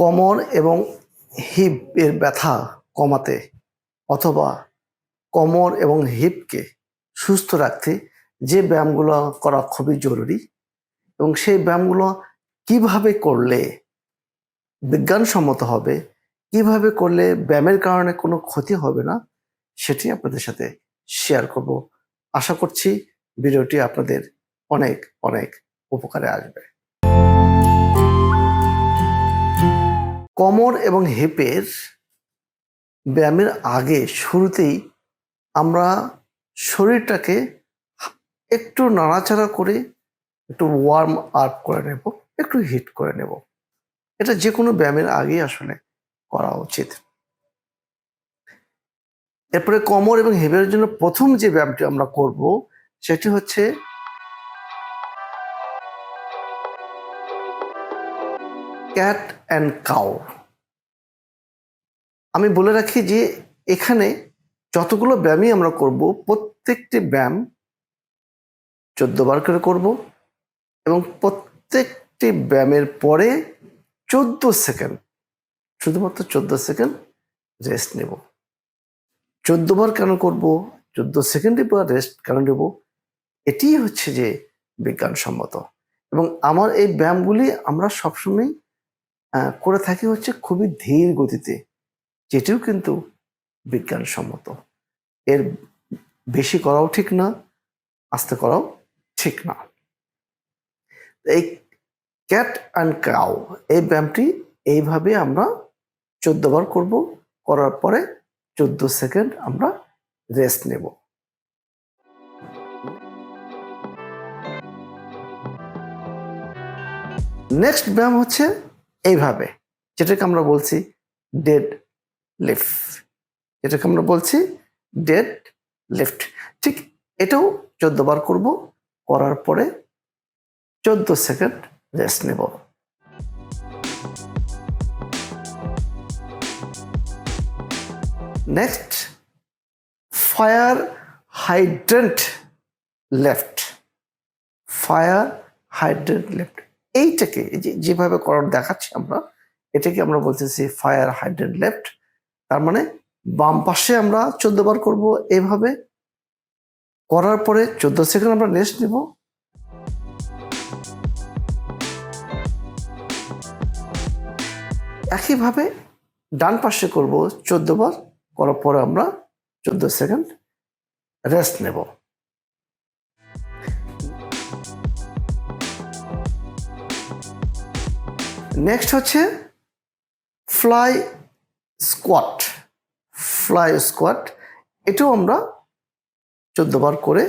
কোমর এবং হিপ এর ব্যথা কমাতে অথবা কোমর এবং হিপকে সুস্থ রাখতে যে ব্যায়ামগুলো করা খুবই জরুরি এবং সেই ব্যায়ামগুলো কীভাবে করলে বিজ্ঞানসম্মত হবে, কীভাবে করলে ব্যায়ামের কারণে কোনো ক্ষতি হবে না, সেটি আপনাদের সাথে শেয়ার করব। আশা করছি ভিডিওটি আপনাদের অনেক অনেক উপকারে আসবে। কোমর এবং হিপের ব্যায়ামের আগে শুরুতেই আমরা শরীরটাকে একটু নাড়াচাড়া করে একটু ওয়ার্ম আপ করে নেব, একটু হিট করে নেব। এটা যে কোনো ব্যায়ামের আগেই আসলে করা উচিত। এরপরে কোমর এবং হিপের জন্য প্রথম যে ব্যায়ামটি আমরা করব, সেটি হচ্ছে ক্যাট অ্যান্ড কাউ আমি বলে রাখি যে এখানে যতগুলো ব্যায়ামই আমরা করব, প্রত্যেকটি ব্যায়াম বার করে করব এবং প্রত্যেকটি ব্যায়ামের পরে চোদ্দ সেকেন্ড, শুধুমাত্র চোদ্দ সেকেন্ড রেস্ট নেব। বার কেন করব? চোদ্দ সেকেন্ডে পর রেস্ট কেন নেব? এটিই হচ্ছে যে বিজ্ঞানসম্মত। এবং আমার এই ব্যায়ামগুলি আমরা সবসময় করে থাকি হচ্ছে খুবই ধীর গতিতে, যেটিও কিন্তু বিজ্ঞানসম্মত। এর বেশি করাও ঠিক না, আস্তে করাও ঠিক না। এই ক্যাট অ্যান্ড কাউ এই ব্যায়ামটি এইভাবে আমরা বার করব, করার পরে চোদ্দ সেকেন্ড আমরা রেস্ট নেব। নেক্সট ব্যায়াম হচ্ছে এইভাবে, যেটাকে আমরা বলছি ডেড লিফট যেটাকে আমরা বলছি ডেড লিফট ঠিক এটাও বার করব, করার পরে চোদ্দ সেকেন্ড রেস্ট নেব। Next fire hydrant left fire hydrant left এইটাকে, এই যেভাবে করার দেখাচ্ছি আমরা, এটাকে আমরা বলতেছি ফায়ার হাইড্রেন্ট লেফট তার মানে বাম পাশে আমরা চোদ্দ বার করব এইভাবে করার পরে চোদ্দ সেকেন্ড আমরা রেস্ট নেব। একইভাবে ডান পাশে করব চোদ্দ বার। করার পরে আমরা চোদ্দ সেকেন্ড রেস্ট নেব। নেক্সট হচ্ছে ফ্লাই স্কোয়াট ফ্লাই স্কোয়াট এটাও আমরা বার করে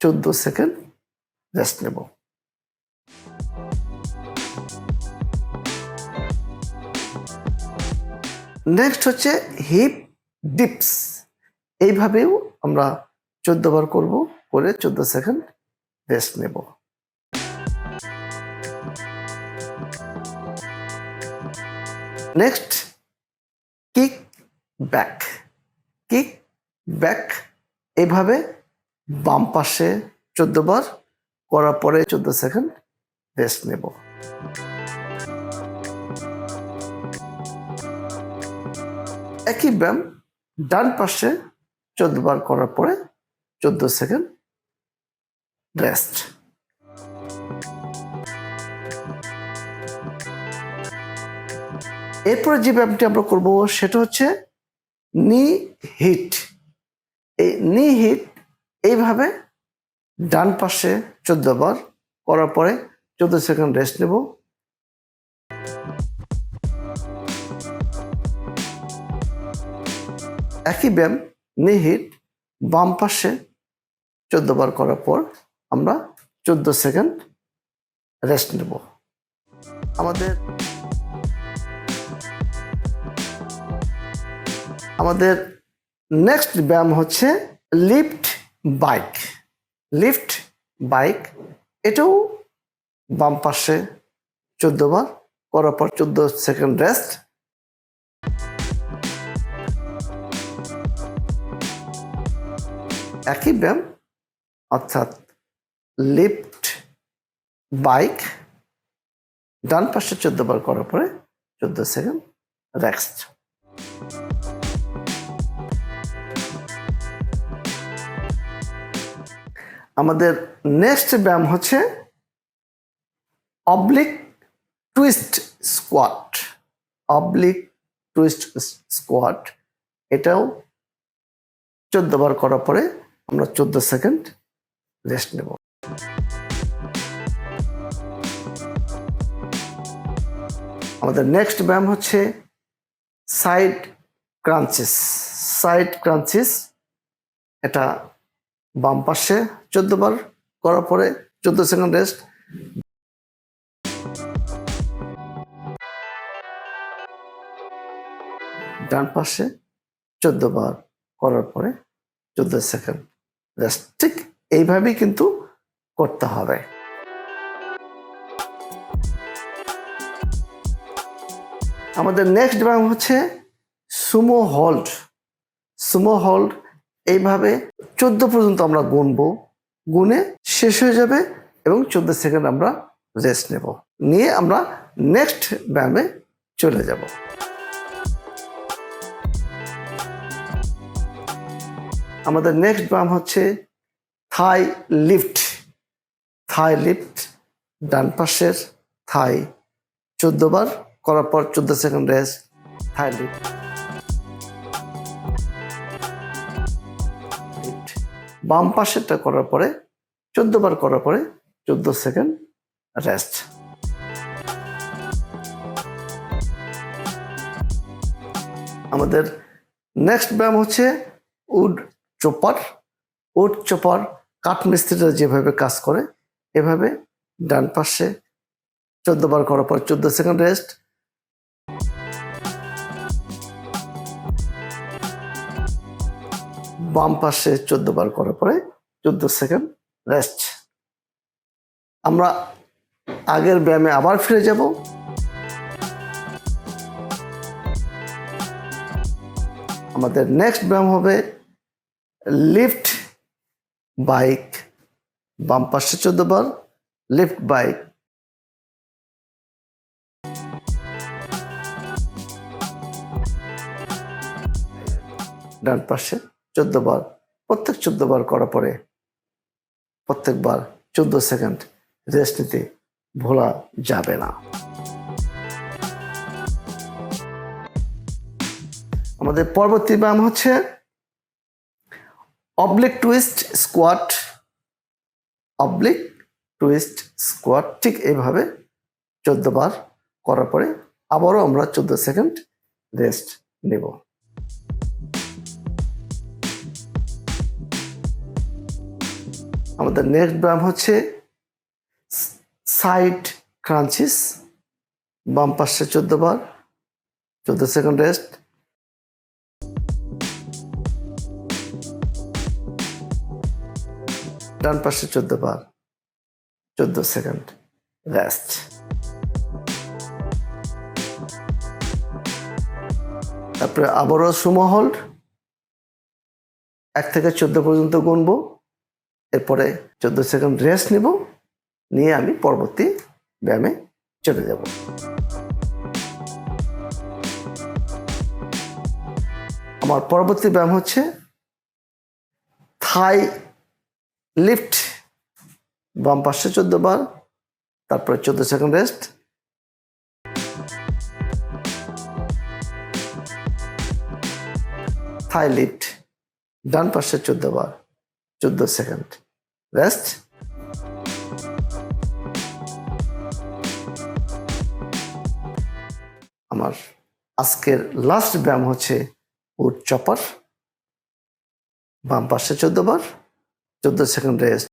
চোদ্দ সেকেন্ড রেস্ট নেব। নেক্সট হচ্ছে হিপ ডিপস এইভাবেও আমরা চোদ্দ বার করব, করে চোদ্দ সেকেন্ড রেস্ট নেব। Next kick back kick back এভাবে বাম পাশে চোদ্দ বার করার পরে চোদ্দ সেকেন্ড রেস্ট নেব। একই ব্যায়াম ডান পাশে চোদ্দ বার করার পরে চোদ্দ সেকেন্ড রেস্ট এরপরে যে ব্যায়ামটি আমরা করব, সেটা হচ্ছে নি হিট। এই নি হিট এইভাবে ডান পাশে চোদ্দ বার করার পরে চোদ্দ সেকেন্ড রেস্ট নেব। একই ব্যায়াম, নি হিট বাম পাশে চোদ্দ বার করার পর আমরা চোদ্দ সেকেন্ড রেস্ট নেব। আমাদের আমাদের নেক্সট ব্যায়াম হচ্ছে লিফট বাইক লিফট বাইক এটাও বাম পাশে বার, করার পর চোদ্দ সেকেন্ড রেস্ট একই ব্যায়াম, অর্থাৎ লিফট বাইক ডান পাশে চোদ্দ বার, করার পরে চোদ্দ সেকেন্ড রেক্সট আমাদের নেক্সট ব্যায়াম হচ্ছে oblique twist squat oblique twist squat এটাও চোদ্দ বার করার পরে আমরা চোদ্দ সেকেন্ড রেস্ট নেব। আমাদের নেক্সট ব্যায়াম হচ্ছে সাইড ক্রাঞ্চিস সাইড ক্রাঞ্চিস এটা বাম পাশে চোদ্দ বার করার পরে চোদ্দ সেকেন্ড রেস্ট। ডান পাশে চোদ্দ বার করার পরে চোদ্দ সেকেন্ড রেস্ট। ঠিক এইভাবেই কিন্তু করতে হবে। আমাদের নেক্সট ব্যায়াম হচ্ছে সুমো হোল্ড সুমো হোল্ড এইভাবে চোদ্দ পর্যন্ত আমরা গুনবো, গুনে শেষ হয়ে যাবে এবং চোদ্দ সেকেন্ড আমরা রেস্ট নেব। নিয়ে আমরা নেক্সট ব্যায়ামে চলে যাব। আমাদের নেক্সট ব্যায়াম হচ্ছে থাই লিফট থাই লিফট ডান পাশের থাই চোদ্দ বার করার পর চোদ্দ সেকেন্ড রেস্ট থাই লিফট। বাম পাশেরটা করার পরে চোদ্দ বার করার পরে চোদ্দ সেকেন্ড রেস্ট আমাদের নেক্সট ব্যায়াম হচ্ছে উড চোপার। উড চোপার কাঠ মিস্ত্রিরা যেভাবে কাজ করে, এভাবে ডান পাশে চোদ্দ বার করার পর চোদ্দ সেকেন্ড রেস্ট বাম পাশে চোদ্দ বার করার পরে চোদ্দ সেকেন্ড রেস্ট আমরা আগের ব্যায়ামে আবার ফিরে যাব। আমাদের নেক্সট ব্যায়াম হবে লিফট বাইক বাম পাশে চোদ্দ বার লিফট বাইক ডান পাশে চোদ্দ বার। প্রত্যেক চোদ্দ বার করার পরে প্রত্যেকবার চোদ্দ সেকেন্ড রেস্ট নিতে ভোলা যাবে না। আমাদের পরবর্তী ব্যায়াম হচ্ছে oblique twist squat oblique twist squat ঠিক এইভাবে চোদ্দ বার করার পরে আবারও আমরা চোদ্দ সেকেন্ড রেস্ট নেব। আমাদের নেক্সট ব্যায়াম হচ্ছে সাইড ক্রাঞ্চিস বাম পাশে চোদ্দ বার, চোদ্দ সেকেন্ড রেস্ট ডান পাশে চোদ্দ বার, চোদ্দ সেকেন্ড রেস্ট তারপরে আবারও সুমহল, এক থেকে চোদ্দ পর্যন্ত গুনবো। এরপরে চোদ্দ সেকেন্ড রেস্ট নিব, নিয়ে আমি পরবর্তী ব্যায়ামে চলে যাব। আমার পরবর্তী ব্যায়াম হচ্ছে থাই লিফট বাম পাশে চোদ্দ বার, তারপরে চোদ্দ সেকেন্ড রেস্ট থাই লিফট ডান পাশে চোদ্দ বার, চোদ্দ সেকেন্ড। রেস্ট আমার আজকের লাস্ট ব্যায়াম হচ্ছে উড চপার। বাম পাশে চোদ্দ বার, চোদ্দ second rest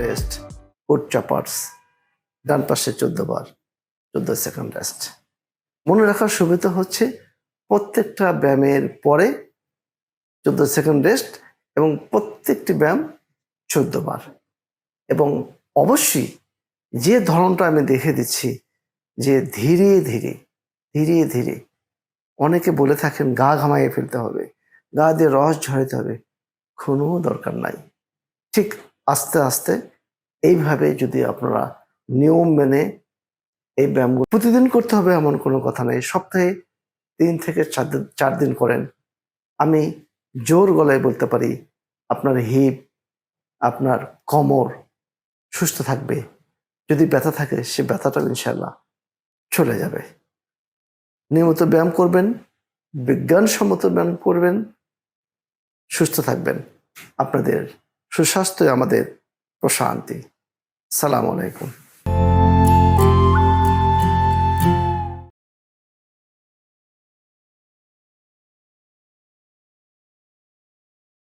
rest wood choppers. ডান পাশে চোদ্দ বার, চোদ্দ সেকেন্ড রেস্ট মনে রাখার সুবিধা হচ্ছে প্রত্যেকটা ব্যায়ামের পরে চোদ্দ সেকেন্ড রেস্ট এবং প্রত্যেকটি ব্যায়াম চোদ্দ বার। এবং অবশ্যই যে ধরনটা আমি দেখে দিচ্ছি, যে ধীরে ধীরে ধীরে ধীরে অনেকে বলে থাকেন, গা ঘামাইয়ে ফেলতে হবে, গা দিয়ে রস ঝরাইতে হবে। কোনো দরকার নাই। ঠিক আস্তে আস্তে এইভাবে যদি আপনারা নিয়ম মেনে এই ব্যায়ামগুলো প্রতিদিন করতে হবে এমন কোনো কথা নেই। সপ্তাহে তিন থেকে চার দিন করেন। আমি জোর গলায় বলতে পারি, আপনার হিপ আপনার কোমর সুস্থ থাকবে। যদি ব্যথা থাকে, সে ব্যথাটা ইনশাল্লাহ চলে যাবে। নিয়মিত ব্যায়াম করবেন, বিজ্ঞানসম্মত ব্যায়াম করবেন, সুস্থ থাকবেন। আপনাদের সুস্বাস্থ্য আমাদের প্রশান্তি। সালাম আলাইকুম।